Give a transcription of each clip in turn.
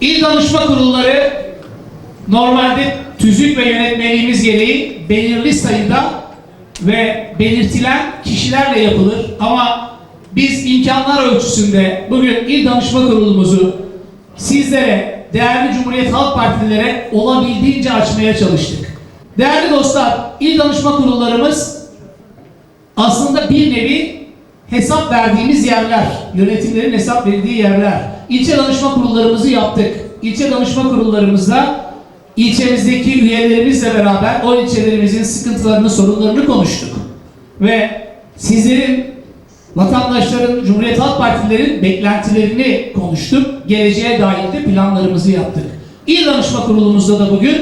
İl danışma kurulları normalde tüzük ve yönetmeliğimiz gereği belirli sayıda ve belirtilen kişilerle yapılır. Ama biz imkanlar ölçüsünde bugün İl Danışma Kurulumuzu sizlere, değerli Cumhuriyet Halk Partililere olabildiğince açmaya çalıştık. Değerli dostlar, İl Danışma Kurullarımız aslında bir nevi hesap verdiğimiz yerler, yönetimlerin hesap verdiği yerler. İlçe danışma kurullarımızı yaptık. İlçe danışma kurullarımızda ilçemizdeki üyelerimizle beraber o ilçelerimizin sıkıntılarını, sorunlarını konuştuk. Ve sizlerin, vatandaşların, Cumhuriyet Halk Partilerin beklentilerini konuştuk. Geleceğe dair de planlarımızı yaptık. İl Danışma Kurulumuzda da bugün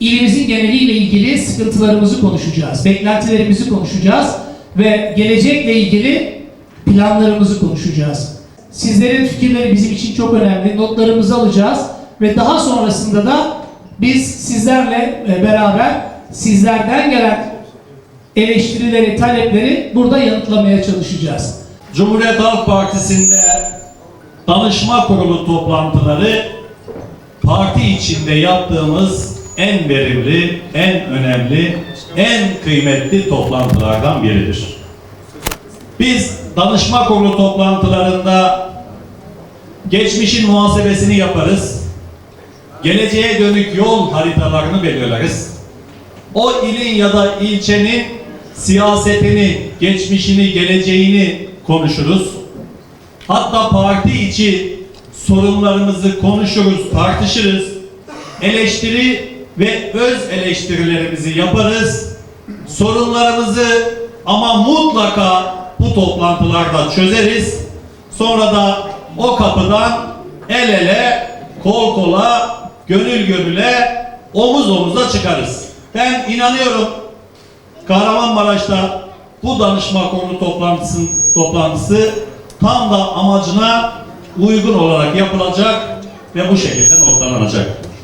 ilimizin geneliyle ilgili sıkıntılarımızı konuşacağız. Beklentilerimizi konuşacağız ve gelecekle ilgili planlarımızı konuşacağız. Sizlerin fikirleri bizim için çok önemli. Notlarımızı alacağız ve daha sonrasında da biz sizlerle e, beraber sizlerden gelen eleştirileri, talepleri burada yanıtlamaya çalışacağız. Cumhuriyet Halk Partisi'nde danışma kurulu toplantıları parti içinde yaptığımız en verimli, en önemli, en kıymetli toplantılardan biridir. Biz danışma kurulu toplantılarında geçmişin muhasebesini yaparız. Geleceğe dönük yol haritalarını belirleriz. O ilin ya da ilçenin siyasetini, geçmişini, geleceğini konuşuruz. Hatta parti içi sorunlarımızı konuşuruz, tartışırız. Eleştiri ve öz eleştirilerimizi yaparız. Sorunlarımızı ama mutlaka bu toplantılarda çözeriz. Sonra da o kapıdan el ele, kol kola, gönül gönüle, omuz omuza çıkarız. Ben inanıyorum Kahramanmaraş'ta bu danışma kurulu toplantısı, toplantısı tam da amacına uygun olarak yapılacak ve bu şekilde notlanacak.